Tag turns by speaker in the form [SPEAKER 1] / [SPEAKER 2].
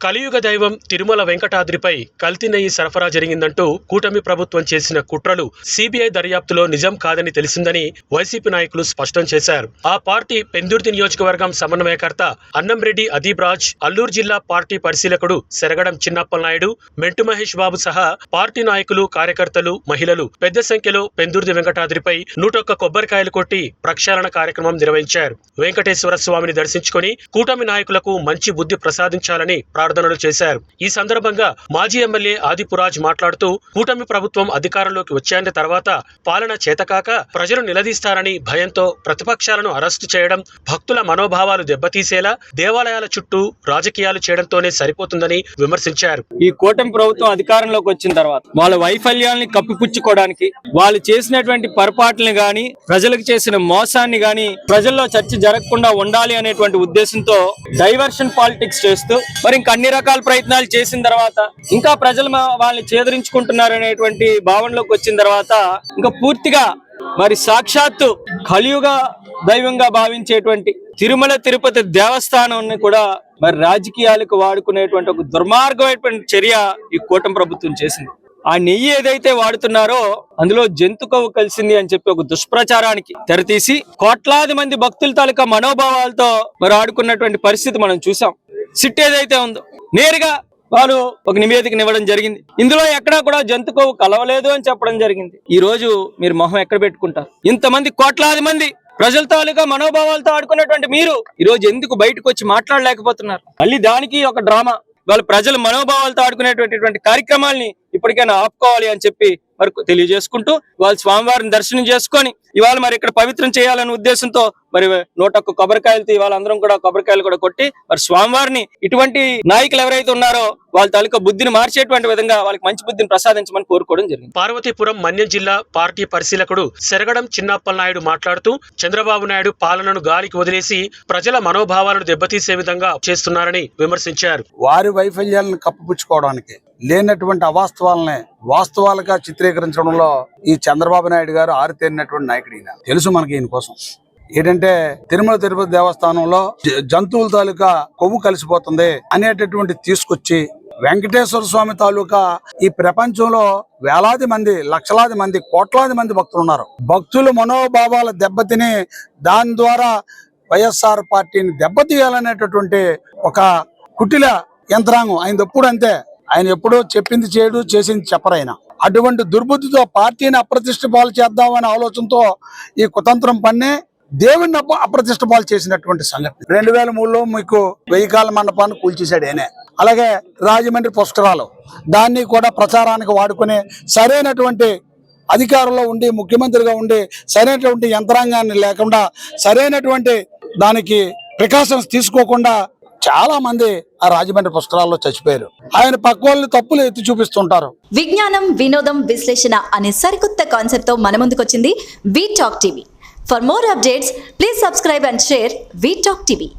[SPEAKER 1] కలియుగ దైవం తిరుమల వెంకటాద్రిపై కల్తీ నెయ్యి సరఫరా జరిగిందంటూ కూటమి ప్రభుత్వం చేసిన కుట్రలు సిబిఐ దర్యాప్తులో నిజం కాదని తెలిసిందని వైసీపీ నాయకులు స్పష్టం చేశారు. ఆ పార్టీ పెందుర్తి నియోజకవర్గం సమన్వయకర్త అన్నంరెడ్డి అదీబ్ రాజ్ అల్లూరు జిల్లా పార్టీ పరిశీలకుడు సెరగడం చిన్నప్పలనాయుడు మెంటు మహేష్ బాబు సహా పార్టీ నాయకులు కార్యకర్తలు మహిళలు పెద్ద సంఖ్యలో పెందుర్తి వెంకటాద్రిపై నూటొక్క కొబ్బరికాయలు కొట్టి ప్రక్షాళన కార్యక్రమం నిర్వహించారు. వెంకటేశ్వర స్వామిని దర్శించుకొని కూటమి నాయకులకు మంచి బుద్ధి ప్రసాదించాలని ప్రార్థనలు చేశారు. ఈ సందర్భంగా మాజీ ఎమ్మెల్యే ఆదిపురాజ్ మాట్లాడుతూ కూటమి ప్రభుత్వం అధికారంలోకి వచ్చేంత తర్వాత పాలన చేతకాక ప్రజలు నిలదీస్తారని భయంతో ప్రతిపక్షాలను అరెస్టు చేయడం భక్తుల మనోభావాలు దెబ్బతీసేలా దేవాలయాల చుట్టూ రాజకీయాలు చేయడంతోనే సరిపోతుందని విమర్శించారు.
[SPEAKER 2] ఈ కూటమి ప్రభుత్వం అధికారంలోకి వచ్చిన తర్వాత వాళ్ళ వైఫల్యాల్ని కప్పిపుచ్చుకోవడానికి వాళ్ళు చేసినటువంటి పొరపాట్లను గాని ప్రజలకు చేసిన మోసాన్ని గాని ప్రజల్లో చర్చ జరగకుండా ఉండాలి అనేటువంటి ఉద్దేశంతో డైవర్షన్ పాలిటిక్స్ చేస్తూ మరి ఇంకా అన్ని రకాల ప్రయత్నాలు చేసిన తర్వాత ఇంకా ప్రజలు వాళ్ళని చేదరించుకుంటున్నారు అనేటువంటి భావనలోకి వచ్చిన తర్వాత ఇంకా పూర్తిగా మరి సాక్షాత్తు కలియుగ దైవంగా భావించేటువంటి తిరుమల తిరుపతి దేవస్థానం కూడా మరి రాజకీయాలకు వాడుకునేటువంటి ఒక దుర్మార్గమైనటువంటి చర్య ఈ కూటమి ప్రభుత్వం చేసింది. ఆ నెయ్యి ఏదైతే వాడుతున్నారో అందులో జంతు కొవ్వు కలిసింది అని చెప్పి ఒక దుష్ప్రచారానికి తెరతీసి కోట్లాది మంది భక్తుల తాలూకా మనోభావాలతో మరి ఆడుకున్నటువంటి పరిస్థితి మనం చూసాం. సిట్ ఏదైతే ఉందో. నేరుగా వారు ఒక నివేదికను ఇవ్వడం జరిగింది. ఇందులో ఎక్కడా కూడా జంతు కొవ్వు కలవలేదు అని చెప్పడం జరిగింది. ఈ రోజు మీరు మొహం ఎక్కడ పెట్టుకుంటారు? ఇంతమంది కోట్లాది మంది ప్రజల తాలూకా మనోభావాలతో ఆడుకున్నటువంటి మీరు ఈ రోజు ఎందుకు బయటకు వచ్చి మాట్లాడలేకపోతున్నారు? మళ్ళీ దానికి ఒక డ్రామా. వాళ్ళ ప్రజల మనోభావాలతో ఆడుకునేటువంటి కార్యక్రమాల్ని ఇప్పటికైనా ఆపుకోవాలి అని చెప్పి మరి తెలియజేసుకుంటూ వాళ్ళు స్వామివారిని దర్శనం చేసుకొని ఇవాళ మరి ఇక్కడ పవిత్రం చేయాలనే ఉద్దేశంతో మరి నూట ఒక్క కొబ్బరికాయలతో ఇవాళ అందరం కూడా కొబ్బరికాయలు కూడా కొట్టి మరి స్వామివారిని ఇటువంటి నాయకులు ఎవరైతే ఉన్నారో వాళ్ళ తాలూకా బుద్ధిని మార్చేటువంటి విధంగా వాళ్ళకి మంచి బుద్ధిని ప్రసాదించమని కోరుకోవడం జరిగింది.
[SPEAKER 1] పార్వతీపురం మన్యం జిల్లా పార్టీ పరిశీలకుడు సెరగడం చిన్నప్పలనాయుడు మాట్లాడుతూ చంద్రబాబు నాయుడు పాలనను గాలికి వదిలేసి ప్రజల మనోభావాలను దెబ్బతీసే విధంగా చేస్తున్నారని విమర్శించారు.
[SPEAKER 3] వారి వైఫల్యాలను కప్పిపుచ్చుకోవడానికి లేనటువంటి అవాస్తవాలని వాస్తవాలుగా చిత్రీకరించడంలో ఈ చంద్రబాబు నాయుడు గారు ఆరితేరినటువంటి నాయకుడు ఈయన. తెలుసు మనకి ఈయన కోసం. ఏంటంటే తిరుమల తిరుపతి దేవస్థానంలో జంతువుల తాలూకా కొవ్వు కలిసిపోతుంది అనేటటువంటి తీసుకొచ్చి వెంకటేశ్వర స్వామి తాలూకా ఈ ప్రపంచంలో వేలాది మంది లక్షలాది మంది కోట్లాది మంది భక్తులు ఉన్నారు. భక్తుల మనోభావాల దెబ్బతిని దాని ద్వారా వైఎస్ఆర్ పార్టీని దెబ్బతీయాలనేటటువంటి ఒక కుటిల యంత్రాంగం. ఆయన ఎప్పుడు అంతే. ఆయన ఎప్పుడో చెప్పింది చేయడు చేసింది చెప్పరైన అటువంటి దుర్బుద్ధితో పార్టీని అప్రతిష్ట పాలు చేద్దామనే ఆలోచనతో ఈ కుతంత్రం పన్నే దేవుణ్ణి అప్రతిష్ట పాలు చేసినటువంటి సంఘటన. రెండు వేల మూడులో మీకు వెయ్యి కాల మండపాన్ని కూల్చేశాడు ఆయనే. అలాగే రాజమండ్రి పుష్కరాలు. దాన్ని కూడా ప్రచారానికి వాడుకుని సరైనటువంటి అధికారంలో ఉండి ముఖ్యమంత్రిగా ఉండి సరైనటువంటి యంత్రాంగాన్ని లేకుండా సరైనటువంటి దానికి ప్రికాషన్స్ తీసుకోకుండా చాలా మంది ఆ రాజమండ్రి పుష్కరాల్లో చచ్చిపోయారు. ఆయన పక్క తప్పులు ఎత్తి చూపిస్తుంటారు.
[SPEAKER 4] విజ్ఞానం వినోదం విశ్లేషణ అనే సరికొత్త కాన్సెప్ట్తో మన ముందుకొచ్చింది V talk TV for more updates please subscribe and share V talk TV